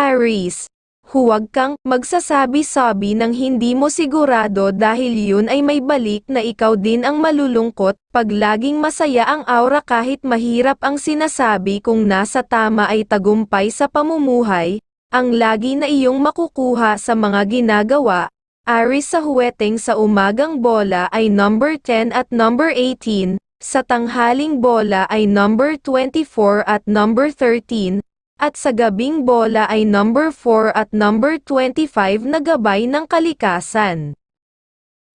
Aries, huwag kang magsasabi-sabi ng hindi mo sigurado dahil yun ay may balik na ikaw din ang malulungkot pag laging masaya ang aura kahit mahirap ang sinasabi kung nasa tama ay tagumpay sa pamumuhay, ang lagi na iyong makukuha sa mga ginagawa. Aries sa huweteng sa umagang bola ay number 10 at number 18, sa tanghaling bola ay number 24 at number 13, at sa gabing bola ay number 4 at number 25 na gabay ng kalikasan.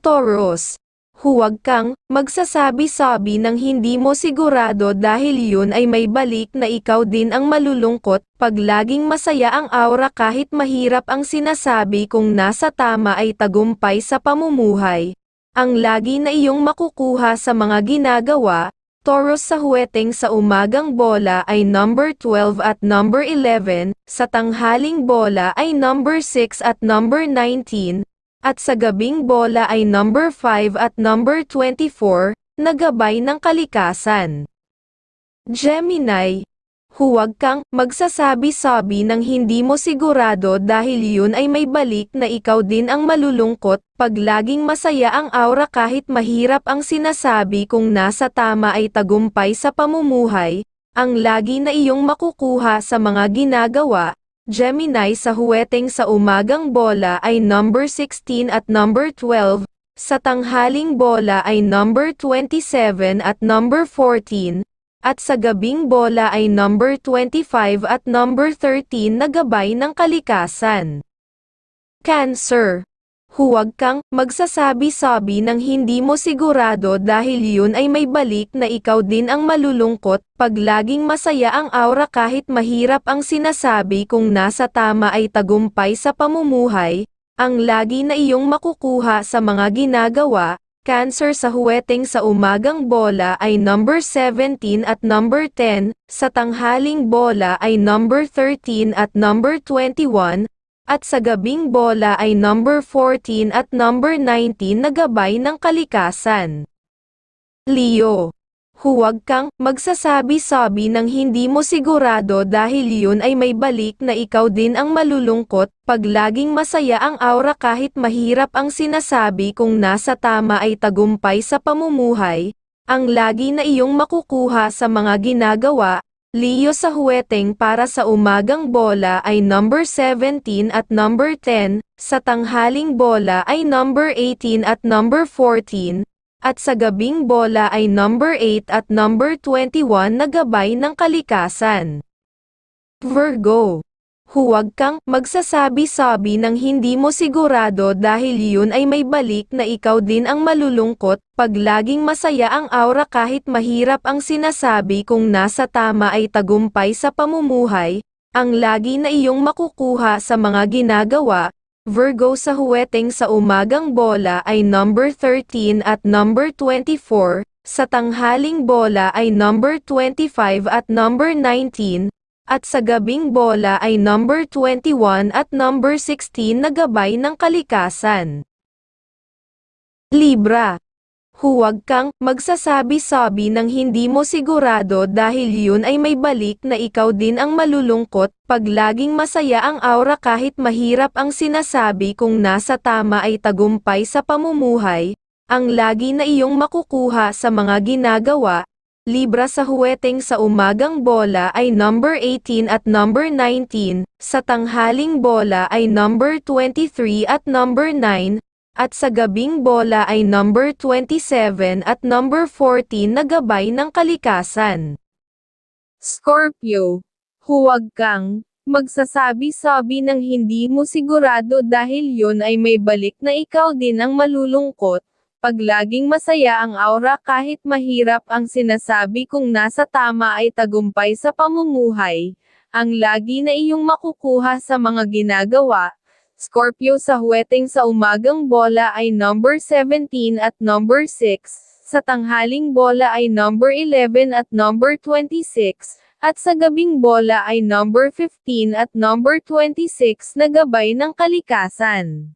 Taurus, huwag kang magsasabi-sabi ng hindi mo sigurado dahil yun ay may balik na ikaw din ang malulungkot pag laging masaya ang aura kahit mahirap ang sinasabi kung nasa tama ay tagumpay sa pamumuhay. Ang lagi na iyong makukuha sa mga ginagawa, Taurus sa huweteng sa umagang bola ay number 12 at number 11, sa tanghaling bola ay number 6 at number 19, at sa gabing bola ay number 5 at number 24, na gabay ng kalikasan. Gemini, huwag kang magsasabi-sabi ng hindi mo sigurado dahil yun ay may balik na ikaw din ang malulungkot pag laging masaya ang aura kahit mahirap ang sinasabi kung nasa tama ay tagumpay sa pamumuhay, ang lagi na iyong makukuha sa mga ginagawa. Gemini sa huweteng sa umagang bola ay number 16 at number 12, sa tanghaling bola ay number 27 at number 14, at sa gabing bola ay number 25 at number 13 na gabay ng kalikasan. Cancer. Huwag kang magsasabi-sabi ng hindi mo sigurado dahil yun ay may balik na ikaw din ang malulungkot pag laging masaya ang aura kahit mahirap ang sinasabi kung nasa tama ay tagumpay sa pamumuhay, ang lagi na iyong makukuha sa mga ginagawa, Cancer sa huweteng sa umagang bola ay number 17 at number 10, sa tanghaling bola ay number 13 at number 21, at sa gabing bola ay number 14 at number 19 na gabay ng kalikasan. Leo, huwag kang magsasabi-sabi ng hindi mo sigurado dahil yun ay may balik na ikaw din ang malulungkot pag laging masaya ang aura kahit mahirap ang sinasabi kung nasa tama ay tagumpay sa pamumuhay, ang lagi na iyong makukuha sa mga ginagawa, Leo sa huweteng para sa umagang bola ay number 17 at number 10, sa tanghaling bola ay number 18 at number 14, at sa gabing bola ay number 8 at number 21 na gabay ng kalikasan. Virgo Huwag kang magsasabi-sabi ng hindi mo sigurado dahil yun ay may balik na ikaw din ang malulungkot pag laging masaya ang aura kahit mahirap ang sinasabi kung nasa tama ay tagumpay sa pamumuhay, ang lagi na iyong makukuha sa mga ginagawa. Virgo sa huweteng sa umagang bola ay number 13 at number 24, sa tanghaling bola ay number 25 at number 19, at sa gabing bola ay number 21 at number 16 na gabay ng kalikasan. Libra. Huwag kang magsasabi-sabi ng hindi mo sigurado dahil yun ay may balik na ikaw din ang malulungkot pag laging masaya ang aura kahit mahirap ang sinasabi kung nasa tama ay tagumpay sa pamumuhay, ang lagi na iyong makukuha sa mga ginagawa, Libra sa huweteng sa umagang bola ay number 18 at number 19, sa tanghaling bola ay number 23 at number 9, at sa gabing bola ay number 27 at number 14 na gabay ng kalikasan. Scorpio, huwag kang magsasabi-sabi ng hindi mo sigurado dahil yun ay may balik na ikaw din ang malulungkot, pag laging masaya ang aura kahit mahirap ang sinasabi kung nasa tama ay tagumpay sa pamumuhay, ang lagi na iyong makukuha sa mga ginagawa. Scorpio sa huweteng sa umagang bola ay number 17 at number 6, sa tanghaling bola ay number 11 at number 26, at sa gabing bola ay number 15 at number 26 na gabay ng kalikasan.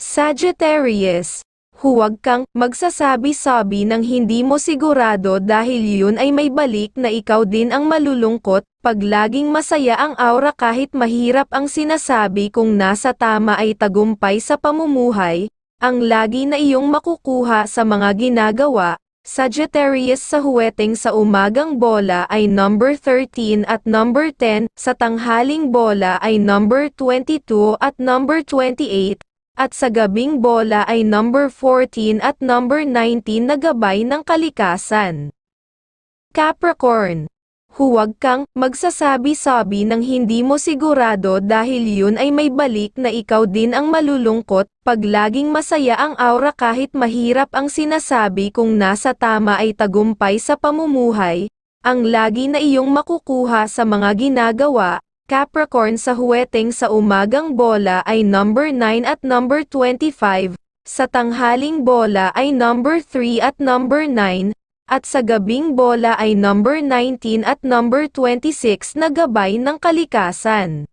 Sagittarius Huwag kang magsasabi-sabi ng hindi mo sigurado dahil yun ay may balik na ikaw din ang malulungkot pag laging masaya ang aura kahit mahirap ang sinasabi kung nasa tama ay tagumpay sa pamumuhay, ang lagi na iyong makukuha sa mga ginagawa. Sagittarius sa huweteng sa umagang bola ay number 13 at number 10, sa tanghaling bola ay number 22 at number 28, at sa gabing bola ay number 14 at number 19 na gabay ng kalikasan. Capricorn Huwag kang magsasabi-sabi ng hindi mo sigurado dahil yun ay may balik na ikaw din ang malulungkot pag laging masaya ang aura kahit mahirap ang sinasabi kung nasa tama ay tagumpay sa pamumuhay, ang lagi na iyong makukuha sa mga ginagawa, Capricorn sa huweteng sa umagang bola ay number 9 at number 25, sa tanghaling bola ay number 3 at number 9, at sa gabing bola ay number 19 at number 26 na gabay ng kalikasan.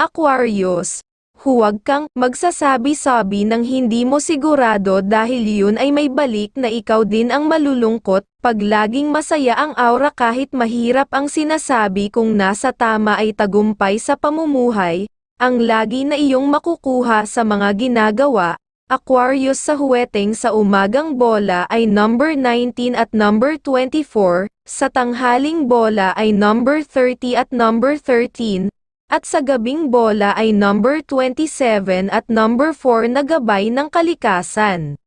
Aquarius, huwag kang magsasabi-sabi ng hindi mo sigurado dahil yun ay may balik na ikaw din ang malulungkot pag laging masaya ang aura kahit mahirap ang sinasabi kung nasa tama ay tagumpay sa pamumuhay, ang lagi na iyong makukuha sa mga ginagawa, Aquarius sa huweteng sa umagang bola ay number 19 at number 24, sa tanghaling bola ay number 30 at number 13, at sa gabing bola ay number 27 at number 4 na gabay ng kalikasan.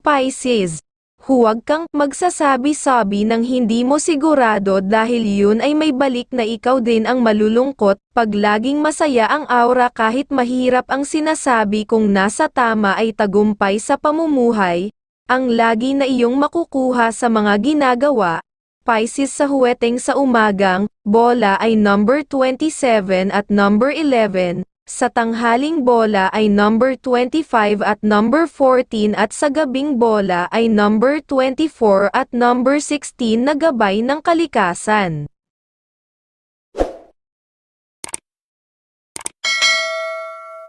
Pisces Huwag kang magsasabi-sabi ng hindi mo sigurado dahil yun ay may balik na ikaw din ang malulungkot pag laging masaya ang aura kahit mahirap ang sinasabi kung nasa tama ay tagumpay sa pamumuhay, ang lagi na iyong makukuha sa mga ginagawa. Pisces sa huweteng sa umagang, bola ay number 27 at number 11, sa tanghaling bola ay number 25 at number 14 at sa gabing bola ay number 24 at number 16 na gabay ng kalikasan.